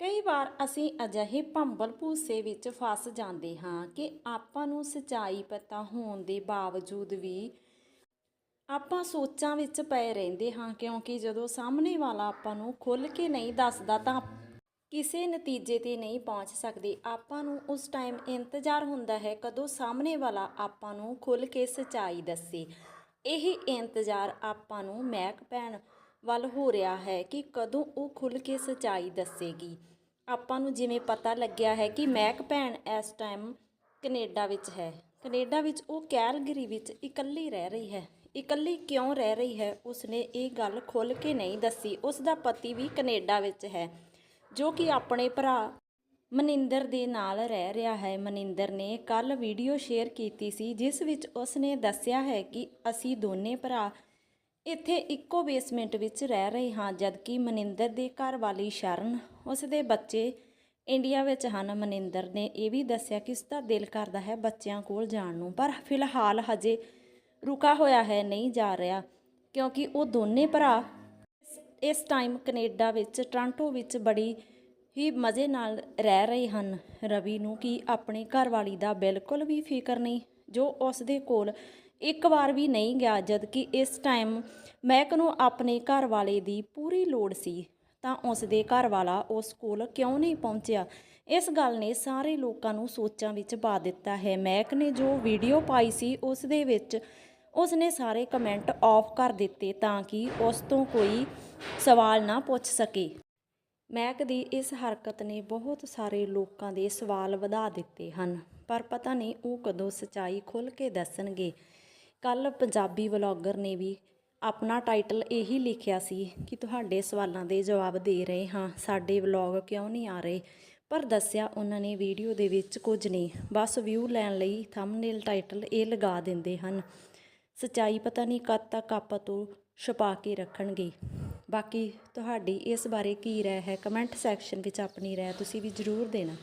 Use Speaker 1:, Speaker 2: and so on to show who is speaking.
Speaker 1: ਕਈ ਵਾਰ ਅਸੀਂ ਅਜਿਹੇ ਭੰਬਲ ਭੂਸੇ ਵਿੱਚ ਫਸ ਜਾਂਦੇ ਹਾਂ ਕਿ ਆਪਾਂ ਨੂੰ ਸੱਚਾਈ ਪਤਾ ਹੋਣ ਦੇ ਬਾਵਜੂਦ ਵੀ ਆਪਾਂ ਸੋਚਾਂ ਵਿੱਚ ਪਏ ਰਹਿੰਦੇ ਹਾਂ, ਕਿਉਂਕਿ ਜਦੋਂ ਸਾਹਮਣੇ ਵਾਲਾ ਆਪਾਂ ਨੂੰ ਖੁੱਲ੍ਹ ਕੇ ਨਹੀਂ ਦੱਸਦਾ ਤਾਂ ਕਿਸੇ ਨਤੀਜੇ ਤੇ ਨਹੀਂ ਪਹੁੰਚ ਸਕਦੇ। ਆਪਾਂ ਨੂੰ ਉਸ ਟਾਈਮ ਇੰਤਜ਼ਾਰ ਹੁੰਦਾ ਹੈ ਕਦੋਂ ਸਾਹਮਣੇ ਵਾਲਾ ਆਪਾਂ ਨੂੰ ਖੁੱਲ੍ਹ ਕੇ ਸੱਚਾਈ ਦੱਸੇ। ਇਹ ਇੰਤਜ਼ਾਰ ਆਪਾਂ ਨੂੰ, ਮਹਿਕ ਪੈਣ ਵੱਲ ਹੋ ਰਿਹਾ ਹੈ ਕਿ ਕਦੋਂ ਉਹ ਖੁੱਲ੍ਹ ਕੇ ਸੱਚਾਈ ਦੱਸੇਗੀ। ਆਪਾਂ ਨੂੰ ਜਿਵੇਂ ਪਤਾ ਲੱਗਿਆ ਹੈ ਕਿ ਮਹਿਕ ਭੈਣ ਇਸ ਟਾਈਮ ਕੈਨੇਡਾ ਵਿੱਚ ਹੈ। ਕੈਨੇਡਾ ਵਿੱਚ ਉਹ ਕੈਲਗਰੀ ਵਿੱਚ ਇਕੱਲੀ ਰਹਿ ਰਹੀ ਹੈ। ਇਕੱਲੀ ਕਿਉਂ ਰਹਿ ਰਹੀ ਹੈ? ਉਸਨੇ ਇਹ ਗੱਲ ਖੁੱਲ੍ਹ ਕੇ ਨਹੀਂ ਦੱਸੀ। ਉਸ ਦਾ ਪਤੀ ਵੀ ਕੈਨੇਡਾ ਵਿੱਚ ਹੈ, ਜੋ ਕਿ ਆਪਣੇ ਭਰਾ ਮਨਿੰਦਰ ਦੇ ਨਾਲ ਰਹਿ ਰਿਹਾ ਹੈ। ਮਨਿੰਦਰ ਨੇ ਕੱਲ ਵੀਡੀਓ ਸ਼ੇਅਰ ਕੀਤੀ ਸੀ, ਜਿਸ ਵਿੱਚ ਉਸਨੇ ਦੱਸਿਆ ਹੈ ਕਿ ਅਸੀਂ ਦੋਨੇ ਭਰਾ ਇੱਥੇ ਇੱਕੋ ਬੇਸਮੈਂਟ ਵਿੱਚ ਰਹਿ ਰਹੇ ਹਾਂ, ਜਦਕਿ ਮਨਿੰਦਰ ਦੇ ਘਰ ਵਾਲੀ ਸ਼ਰਨ ਉਸ ਦੇ ਬੱਚੇ ਇੰਡੀਆ ਵਿੱਚ ਹਨ। ਮਨਿੰਦਰ ਨੇ ਇਹ ਵੀ ਦੱਸਿਆ ਕਿ ਉਸ ਦਾ ਦਿਲ ਕਰਦਾ ਹੈ ਬੱਚਿਆਂ ਕੋਲ ਜਾਣ ਨੂੰ, ਪਰ ਫਿਲਹਾਲ ਹਜੇ ਰੁਕਾ ਹੋਇਆ ਹੈ, ਨਹੀਂ ਜਾ ਰਿਹਾ, ਕਿਉਂਕਿ ਉਹ ਦੋਨੇ ਭਰਾ ਇਸ ਟਾਈਮ ਕੈਨੇਡਾ ਵਿੱਚ, ਟ੍ਰਾਂਟੋ ਵਿੱਚ ਬੜੀ ਹੀ ਮਜ਼ੇ ਨਾਲ ਰਹਿ ਰਹੇ ਹਨ। ਰਵੀ ਨੂੰ ਕੀ ਆਪਣੀ ਘਰਵਾਲੀ ਦਾ ਬਿਲਕੁਲ ਵੀ ਫਿਕਰ ਨਹੀਂ? ਜੋ ਉਸ ਦੇ ਕੋਲ ਇੱਕ ਵਾਰ ਵੀ ਨਹੀਂ ਗਿਆ ਜਦਕਿ ਇਸ ਟਾਈਮ ਮਹਿਕ ਨੂੰ ਆਪਣੇ ਘਰ ਵਾਲੇ ਦੀ ਪੂਰੀ ਲੋੜ ਸੀ, ਤਾਂ ਉਸ ਦੇ ਘਰ ਵਾਲਾ ਉਸ ਕੋਲ ਕਿਉਂ ਨਹੀਂ ਪਹੁੰਚਿਆ? ਇਸ ਗੱਲ ਨੇ ਸਾਰੇ ਲੋਕਾਂ ਨੂੰ ਸੋਚਾਂ ਵਿੱਚ ਪਾ ਦਿੱਤਾ ਹੈ। ਮਹਿਕ ਨੇ ਜੋ ਵੀਡੀਓ ਪਾਈ ਸੀ ਉਸ ਦੇ ਵਿੱਚ ਉਸ ਨੇ ਸਾਰੇ ਕਮੈਂਟ ਆਫ ਕਰ ਦਿੱਤੇ ਤਾਂ ਕਿ ਉਸ ਤੋਂ ਕੋਈ ਸਵਾਲ ਨਾ ਪੁੱਛ ਸਕੇ। ਮਹਿਕ ਦੀ ਇਸ ਹਰਕਤ ਨੇ ਬਹੁਤ ਸਾਰੇ ਲੋਕਾਂ ਦੇ ਸਵਾਲ ਵਧਾ ਦਿੱਤੇ ਹਨ, ਪਰ ਪਤਾ ਨਹੀਂ ਉਹ ਕਦੋਂ ਸਚਾਈ ਖੁੱਲ੍ਹ ਕੇ ਦੱਸਣਗੇ। ਕੱਲ ਪੰਜਾਬੀ ਵਲੌਗਰ ਨੇ ਵੀ ਆਪਣਾ ਟਾਈਟਲ ਇਹੀ ਲਿਖਿਆ ਸੀ ਕਿ ਤੁਹਾਡੇ ਸਵਾਲਾਂ ਦੇ ਜਵਾਬ ਦੇ ਰਹੇ ਹਾਂ, ਸਾਡੇ ਵਲੌਗ ਕਿਉਂ ਨਹੀਂ ਆ ਰਹੇ? ਪਰ ਦੱਸਿਆ ਉਹਨਾਂ ਨੇ ਵੀਡੀਓ ਦੇ ਵਿੱਚ ਕੁਝ ਨਹੀਂ, ਬਸ ਵਿਊ ਲੈਣ ਲਈ ਥੰਬਨੇਲ ਟਾਈਟਲ ਇਹ ਲਗਾ ਦਿੰਦੇ ਹਨ। ਸਚਾਈ ਪਤਾ ਨਹੀਂ ਕਦ ਤੱਕ ਆਪਾਂ ਤੋਂ ਛੁਪਾ ਕੇ ਰੱਖਣਗੇ। ਬਾਕੀ ਤੁਹਾਡੀ ਇਸ ਬਾਰੇ ਕੀ ਰਾਏ ਹੈ? ਕਮੈਂਟ ਸੈਕਸ਼ਨ ਵਿੱਚ ਆਪਣੀ ਰਾਏ ਤੁਸੀਂ ਵੀ ਜ਼ਰੂਰ ਦੇਣਾ।